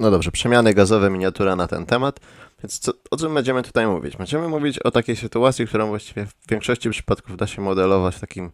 No dobrze, przemiany gazowe, miniatura na ten temat. Więc co, o czym będziemy tutaj mówić? Będziemy mówić o takiej sytuacji, którą właściwie w większości przypadków da się modelować w takim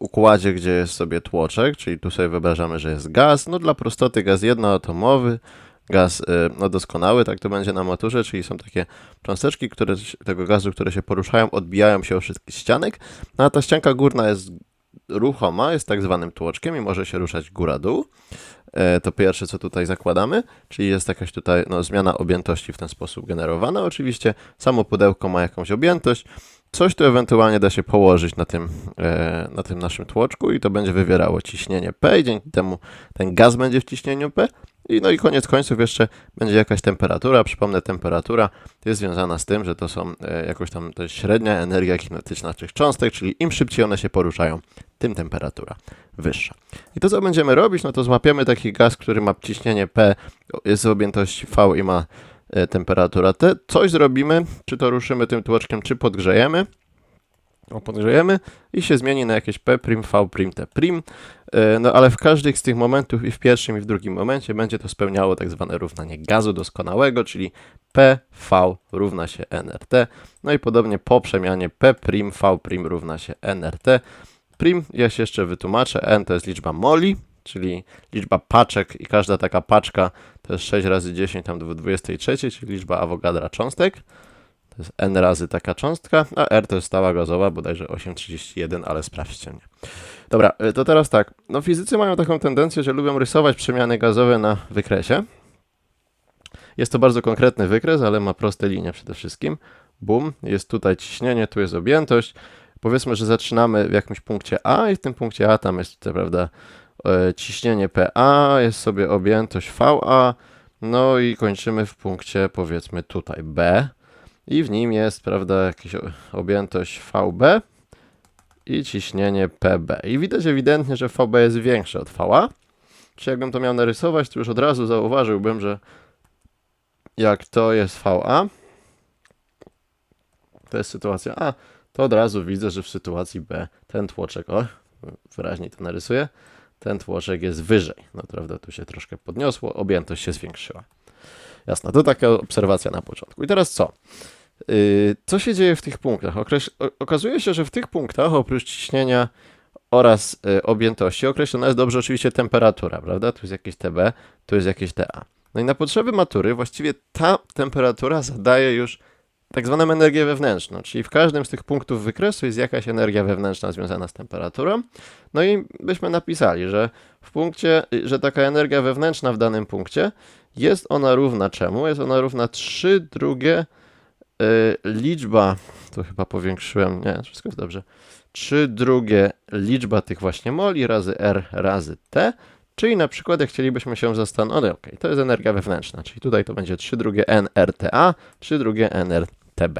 układzie, gdzie jest sobie tłoczek, czyli tu sobie wyobrażamy, że jest gaz. No dla prostoty gaz jednoatomowy, gaz y, no doskonały, tak to będzie na maturze, czyli są takie cząsteczki które, tego gazu, które się poruszają, odbijają się o wszystkich ścianek, no a ta ścianka górna jest ruchoma, jest tak zwanym tłoczkiem i może się ruszać góra-dół. E, To pierwsze, co tutaj zakładamy, czyli jest jakaś tutaj no, zmiana objętości w ten sposób generowana. Oczywiście samo pudełko ma jakąś objętość, coś tu ewentualnie da się położyć na tym, e, na tym naszym tłoczku i to będzie wywierało ciśnienie P i dzięki temu ten gaz będzie w ciśnieniu P. I no i koniec końców jeszcze będzie jakaś temperatura. Przypomnę, temperatura jest związana z tym, że to są e, jakoś tam to średnia energia kinetyczna tych cząstek, czyli im szybciej one się poruszają, tym temperatura wyższa. I to, co będziemy robić, no to złapiemy taki gaz, który ma ciśnienie P, jest w objętości V i ma e, temperaturę T. Coś zrobimy, czy to ruszymy tym tłoczkiem, czy podgrzejemy. O, podgrzejemy i się zmieni na jakieś P', V', T'. E, No ale w każdym z tych momentów i w pierwszym i w drugim momencie będzie to spełniało tak zwane równanie gazu doskonałego, czyli P, V równa się nRT. No i podobnie po przemianie P', V' równa się nRT. Prim, ja się jeszcze wytłumaczę, n to jest liczba moli, czyli liczba paczek i każda taka paczka to jest 6 razy 10 tam do 23, czyli liczba Avogadra cząstek. To jest n razy taka cząstka, a r to jest stała gazowa, bodajże 8,31, ale sprawdźcie mnie. Dobra, y, to teraz tak. No fizycy mają taką tendencję, że lubią rysować przemiany gazowe na wykresie. Jest to bardzo konkretny wykres, ale ma proste linie przede wszystkim. Bum, jest tutaj ciśnienie, tu jest objętość. Powiedzmy, że zaczynamy w jakimś punkcie A i w tym punkcie A tam jest, prawda, e, ciśnienie PA, jest sobie objętość VA, no i kończymy w punkcie, powiedzmy, tutaj B i w nim jest, prawda, jakaś objętość VB i ciśnienie PB. I widać ewidentnie, że VB jest większe od VA. Czy jakbym to miał narysować, to już od razu zauważyłbym, że jak to jest VA, to jest sytuacja A, to od razu widzę, że w sytuacji B ten tłoczek, o, wyraźniej to narysuję, ten tłoczek jest wyżej. No prawda, tu się troszkę podniosło, objętość się zwiększyła. Jasne, to taka obserwacja na początku. I teraz co? Yy, co się dzieje w tych punktach? Okazuje się, że w tych punktach oprócz ciśnienia oraz y, objętości określona jest dobrze oczywiście temperatura, prawda? Tu jest jakieś TB, tu jest jakieś TA. No i na potrzeby matury właściwie ta temperatura zadaje już tak zwaną energię wewnętrzną, czyli w każdym z tych punktów wykresu jest jakaś energia wewnętrzna związana z temperaturą. No i byśmy napisali, że w punkcie, że taka energia wewnętrzna w danym punkcie jest ona równa czemu? Jest ona równa 3 drugie y, liczba, to chyba powiększyłem, nie, wszystko jest dobrze. 3 drugie liczba tych właśnie moli razy R razy T, czyli na przykład jak chcielibyśmy się zastanowić, no okej, to jest energia wewnętrzna, czyli tutaj to będzie 3 drugie nRTA, 3 drugie nRTB.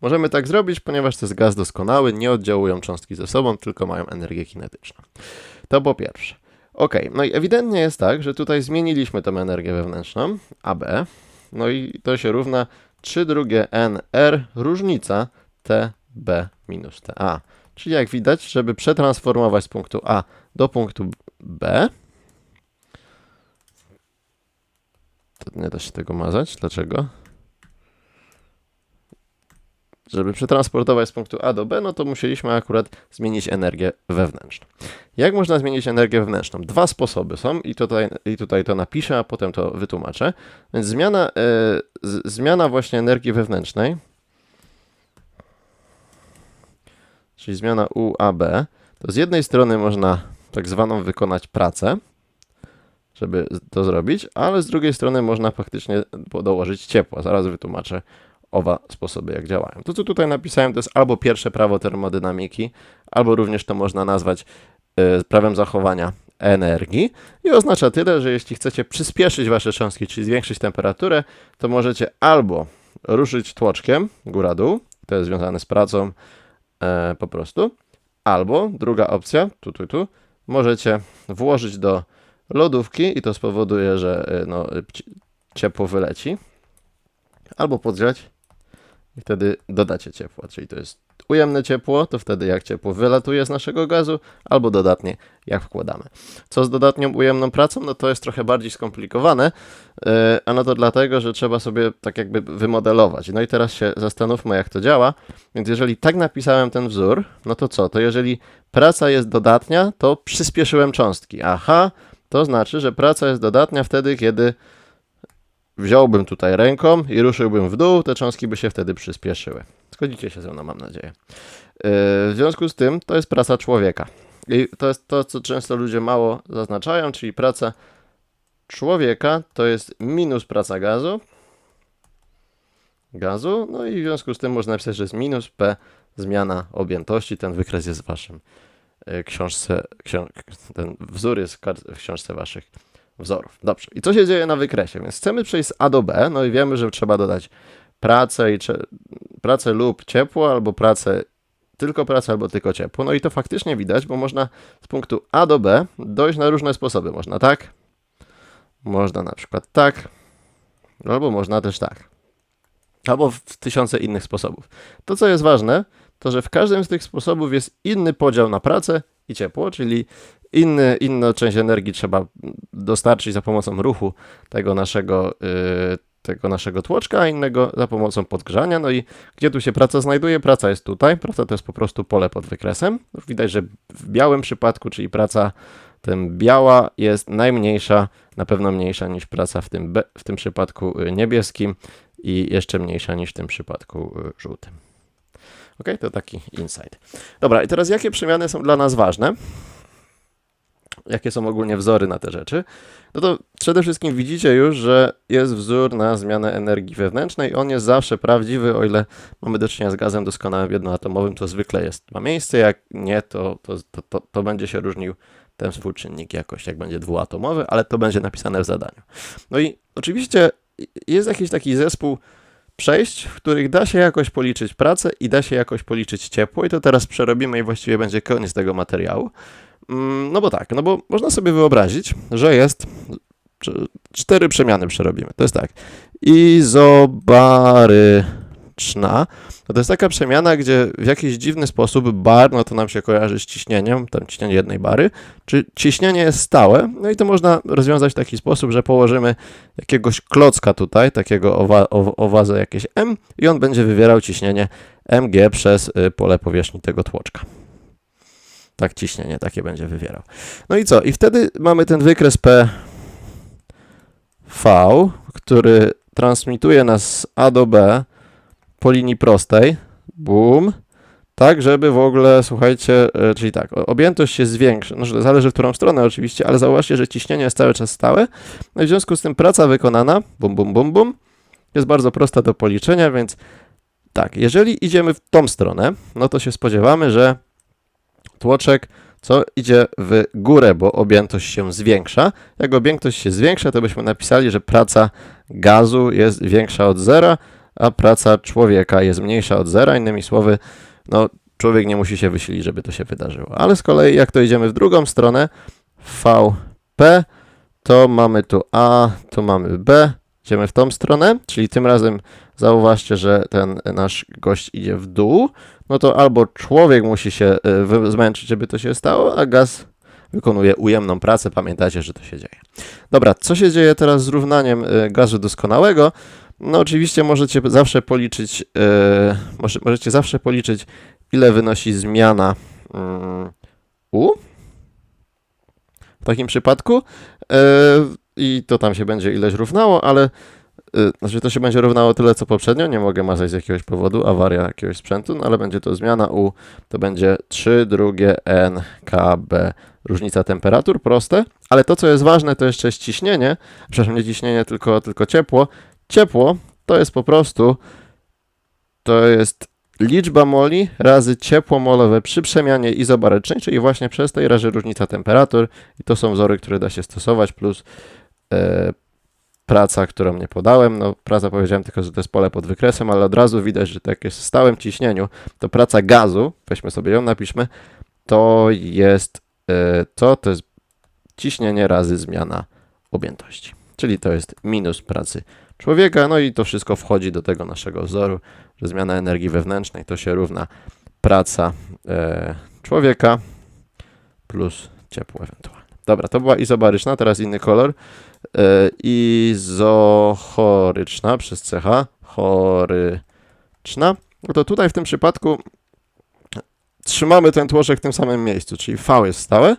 Możemy tak zrobić, ponieważ to jest gaz doskonały, nie oddziałują cząstki ze sobą, tylko mają energię kinetyczną. To po pierwsze. Ok, no i ewidentnie jest tak, że tutaj zmieniliśmy tą energię wewnętrzną, AB, no i to się równa 3 drugie nR różnica TB minus TA. Czyli jak widać, żeby przetransformować z punktu A do punktu B, to nie da się tego mazać. Dlaczego? Żeby przetransportować z punktu A do B, no to musieliśmy akurat zmienić energię wewnętrzną. Jak można zmienić energię wewnętrzną? Dwa sposoby są i tutaj, i tutaj to napiszę, a potem to wytłumaczę. Więc zmiana, e, z, zmiana właśnie energii wewnętrznej, czyli zmiana UAB, to z jednej strony można tak zwaną wykonać pracę, żeby to zrobić, ale z drugiej strony można faktycznie dołożyć ciepła. Zaraz wytłumaczę oba sposoby, jak działają. To, co tutaj napisałem, to jest albo pierwsze prawo termodynamiki, albo również to można nazwać e, prawem zachowania energii i oznacza tyle, że jeśli chcecie przyspieszyć wasze cząstki, czyli zwiększyć temperaturę, to możecie albo ruszyć tłoczkiem góra-dół, to jest związane z pracą e, po prostu, albo druga opcja, tu, tu, tu, możecie włożyć do lodówki i to spowoduje, że e, no, ci- ciepło wyleci, albo podgrzać i wtedy dodacie ciepła, czyli to jest ujemne ciepło, to wtedy jak ciepło wylatuje z naszego gazu, albo dodatnie jak wkładamy. Co z dodatnią ujemną pracą? No to jest trochę bardziej skomplikowane, yy, a no to dlatego, że trzeba sobie tak jakby wymodelować. No i teraz się zastanówmy, jak to działa. Więc jeżeli tak napisałem ten wzór, no to co? To jeżeli praca jest dodatnia, to przyspieszyłem cząstki. Aha, to znaczy, że praca jest dodatnia wtedy, kiedy wziąłbym tutaj ręką i ruszyłbym w dół, te cząstki by się wtedy przyspieszyły. Zgodzicie się ze mną, mam nadzieję. Yy, W związku z tym to jest praca człowieka. I to jest to, co często ludzie mało zaznaczają, czyli praca człowieka to jest minus praca gazu. Gazu, no i w związku z tym można napisać, że jest minus P zmiana objętości. Ten wykres jest w waszym yy, książce, książ ten wzór jest w książce waszych wzorów. Dobrze. I co się dzieje na wykresie? Więc chcemy przejść z A do B, no i wiemy, że trzeba dodać pracę i pracę lub ciepło, albo pracę tylko pracę, albo tylko ciepło. No i to faktycznie widać, bo można z punktu A do B dojść na różne sposoby. Można tak, można na przykład tak, albo można też tak. Albo w tysiące innych sposobów. To, co jest ważne, to że w każdym z tych sposobów jest inny podział na pracę i ciepło, czyli inny, inną część energii trzeba dostarczyć za pomocą ruchu tego naszego, yy, tego naszego tłoczka, a innego za pomocą podgrzania. No i gdzie tu się praca znajduje? Praca jest tutaj. Praca to jest po prostu pole pod wykresem. Widać, że w białym przypadku, czyli praca tym biała jest najmniejsza, na pewno mniejsza niż praca w tym, w tym przypadku y, niebieskim i jeszcze mniejsza niż w tym przypadku y, żółtym. Ok, to taki insight. Dobra, i teraz jakie przemiany są dla nas ważne? Jakie są ogólnie wzory na te rzeczy? No to przede wszystkim widzicie już, że jest wzór na zmianę energii wewnętrznej. On jest zawsze prawdziwy, o ile mamy do czynienia z gazem doskonałym jednoatomowym, to zwykle jest, ma miejsce. Jak nie, to, to, to, to, to będzie się różnił ten współczynnik jakoś, jak będzie dwuatomowy, ale to będzie napisane w zadaniu. No i oczywiście jest jakiś taki zespół przejść, w których da się jakoś policzyć pracę i da się jakoś policzyć ciepło i to teraz przerobimy i właściwie będzie koniec tego materiału. Mm, No bo tak, no bo można sobie wyobrazić, że jest cz- cztery przemiany przerobimy. To jest tak. Izobaryczna. No to jest taka przemiana, gdzie w jakiś dziwny sposób bar, no to nam się kojarzy z ciśnieniem, tam ciśnienie jednej bary, czy ciśnienie jest stałe, no i to można rozwiązać w taki sposób, że położymy jakiegoś klocka tutaj, takiego owa, o, o wazę jakieś M i on będzie wywierał ciśnienie mg przez y, pole powierzchni tego tłoczka. Tak ciśnienie takie będzie wywierał. No i co? I wtedy mamy ten wykres P V, który transmituje nas z A do B po linii prostej. Boom. Tak, żeby w ogóle, słuchajcie, e, czyli tak, objętość się zwiększa. No, zależy w którą stronę oczywiście, ale zauważcie, że ciśnienie jest cały czas stałe. No i w związku z tym praca wykonana, bum, bum, bum, bum, jest bardzo prosta do policzenia, więc tak, jeżeli idziemy w tą stronę, no to się spodziewamy, że tłoczek co idzie w górę, bo objętość się zwiększa. Jak objętość się zwiększa, to byśmy napisali, że praca gazu jest większa od zera, a praca człowieka jest mniejsza od zera. Innymi słowy, no, człowiek nie musi się wysilić, żeby to się wydarzyło. Ale z kolei, jak to idziemy w drugą stronę, VP, to mamy tu A, tu mamy B, idziemy w tą stronę, czyli tym razem zauważcie, że ten nasz gość idzie w dół, no to albo człowiek musi się wy- zmęczyć, żeby to się stało, a gaz wykonuje ujemną pracę. Pamiętajcie, że to się dzieje. Dobra, co się dzieje teraz z równaniem y, gazu doskonałego? No oczywiście możecie zawsze policzyć, może, możecie zawsze policzyć, ile wynosi zmiana mm, U w takim przypadku i to tam się będzie ileś równało, ale znaczy to się będzie równało tyle co poprzednio, nie mogę mazać z jakiegoś powodu, awaria jakiegoś sprzętu, no ale będzie to zmiana U, to będzie 3 drugie N K B. Różnica temperatur, proste, ale to co jest ważne to jeszcze jest ciśnienie, przepraszam nie ciśnienie, tylko, tylko ciepło. Ciepło to jest po prostu to jest liczba moli razy ciepło molowe przy przemianie izobarycznej, czyli właśnie przez tej razy różnica temperatur i to są wzory, które da się stosować plus e, praca, którą nie podałem. No, praca powiedziałem tylko, że to jest pole pod wykresem, ale od razu widać, że tak jest w stałym ciśnieniu, to praca gazu, weźmy sobie ją, napiszmy, to jest e, to, jest ciśnienie razy zmiana objętości. Czyli to jest minus pracy człowieka, no i to wszystko wchodzi do tego naszego wzoru, że zmiana energii wewnętrznej to się równa praca e, człowieka plus ciepło ewentualnie. Dobra, to była izobaryczna, teraz inny kolor. E, izochoryczna przez CH, choryczna. No to tutaj w tym przypadku trzymamy ten tłoczek w tym samym miejscu, czyli V jest stałe.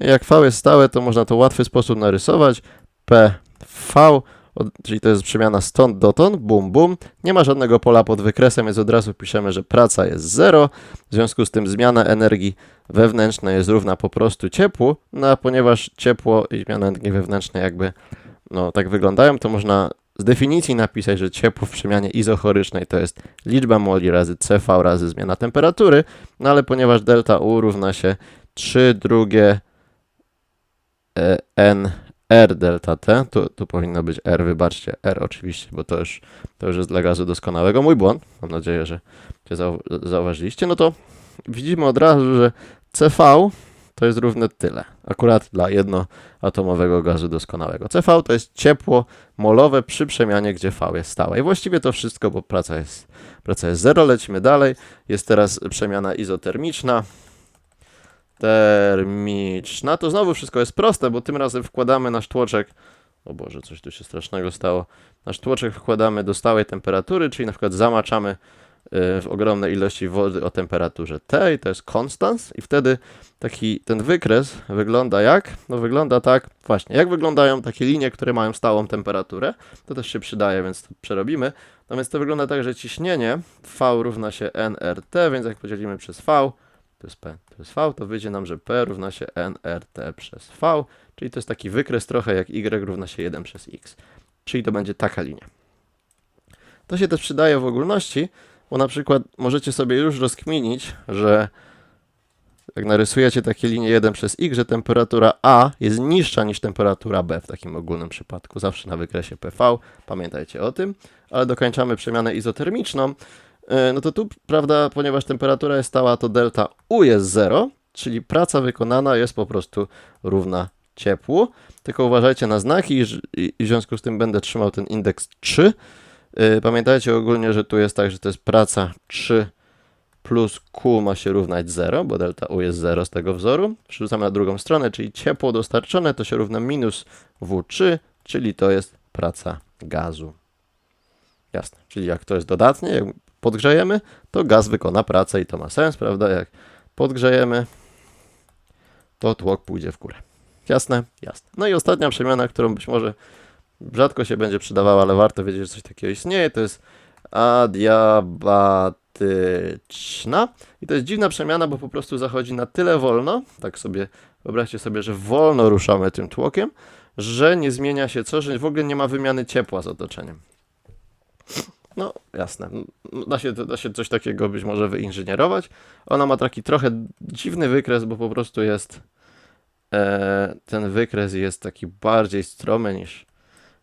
Jak V jest stałe, to można to w łatwy sposób narysować. PV, od- czyli to jest przemiana stąd dotąd, bum, bum. Nie ma żadnego pola pod wykresem, więc od razu piszemy, że praca jest 0. W związku z tym zmiana energii wewnętrznej jest równa po prostu ciepłu. No a ponieważ ciepło i zmiana energii wewnętrznej jakby no, tak wyglądają, to można z definicji napisać, że ciepło w przemianie izochorycznej to jest liczba moli razy CV razy zmiana temperatury, no ale ponieważ delta U równa się 3 drugie e, n R delta T, tu, tu powinno być R, wybaczcie, R oczywiście, bo to już, to już jest dla gazu doskonałego. Mój błąd, mam nadzieję, że cię zau zauważyliście. No to widzimy od razu, że CV to jest równe tyle, akurat dla jednoatomowego gazu doskonałego. CV to jest ciepło molowe przy przemianie, gdzie V jest stałe. I właściwie to wszystko, bo praca jest, praca jest 0. Lecimy dalej. Jest teraz przemiana izotermiczna. Termiczna. To znowu wszystko jest proste, bo tym razem wkładamy nasz tłoczek. O Boże, coś tu się strasznego stało. Nasz tłoczek wkładamy do stałej temperatury, czyli na przykład zamaczamy y, w ogromnej ilości wody o temperaturze T i to jest konstans i wtedy taki ten wykres wygląda jak? No wygląda tak, właśnie, jak wyglądają takie linie, które mają stałą temperaturę, to też się przydaje, więc to przerobimy. Natomiast to wygląda tak, że ciśnienie V równa się nRT, więc jak podzielimy przez V, to jest P, jest V, to wyjdzie nam, że P równa się nRT przez V, czyli to jest taki wykres trochę jak Y równa się 1 przez X, czyli to będzie taka linia. To się też przydaje w ogólności, bo na przykład możecie sobie już rozkminić, że jak narysujecie takie linie 1 przez x, że temperatura A jest niższa niż temperatura B w takim ogólnym przypadku, zawsze na wykresie PV, pamiętajcie o tym, ale dokończamy przemianę izotermiczną, no to tu, prawda, ponieważ temperatura jest stała, to delta U jest 0, czyli praca wykonana jest po prostu równa ciepłu, tylko uważajcie na znaki i, w związku z tym będę trzymał ten indeks 3. E, Pamiętajcie ogólnie, że tu jest tak, że to jest praca 3 plus Q ma się równać 0, bo delta U jest 0 z tego wzoru. Przerzucam na drugą stronę, czyli ciepło dostarczone to się równa minus W3, czyli to jest praca gazu. Jasne, czyli jak to jest dodatnie, podgrzejemy, to gaz wykona pracę i to ma sens, prawda? Jak podgrzejemy, to tłok pójdzie w górę. Jasne? Jasne. No i ostatnia przemiana, którą być może rzadko się będzie przydawała, ale warto wiedzieć, że coś takiego istnieje, to jest adiabatyczna. I to jest dziwna przemiana, bo po prostu zachodzi na tyle wolno, tak sobie wyobraźcie sobie, że wolno ruszamy tym tłokiem, że nie zmienia się co, że w ogóle nie ma wymiany ciepła z otoczeniem. No, jasne. Da się, da się coś takiego być może wyinżynierować. Ona ma taki trochę dziwny wykres, bo po prostu jest. E, ten wykres jest taki bardziej stromy niż.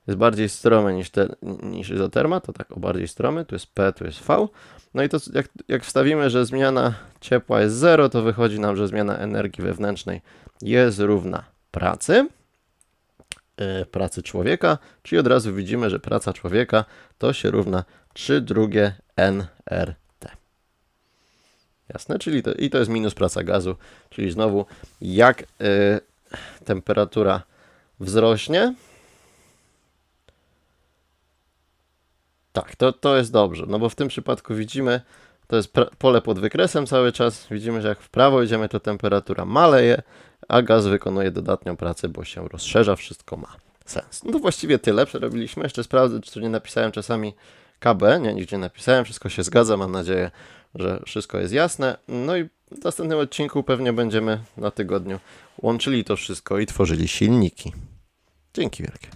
Jest bardziej stromy niż, te, niż izoterma, to tak o bardziej stromy. Tu jest P, tu jest V. No i to jak, jak wstawimy, że zmiana ciepła jest 0, to wychodzi nam, że zmiana energii wewnętrznej jest równa pracy. E, Pracy człowieka, czyli od razu widzimy, że praca człowieka to się równa 3 drugie nRT. Jasne? Czyli to, I to jest minus praca gazu, czyli znowu jak y, temperatura wzrośnie, tak, to, to jest dobrze, no bo w tym przypadku widzimy, to jest pole pod wykresem cały czas, widzimy, że jak w prawo idziemy, to temperatura maleje, a gaz wykonuje dodatnią pracę, bo się rozszerza, wszystko ma sens. No to właściwie tyle, przerobiliśmy, jeszcze sprawdzę, czy tu nie napisałem czasami KB, nie, nigdzie napisałem, wszystko się zgadza, mam nadzieję, że wszystko jest jasne. No i w następnym odcinku pewnie będziemy na tygodniu łączyli to wszystko i tworzyli silniki. Dzięki wielkie.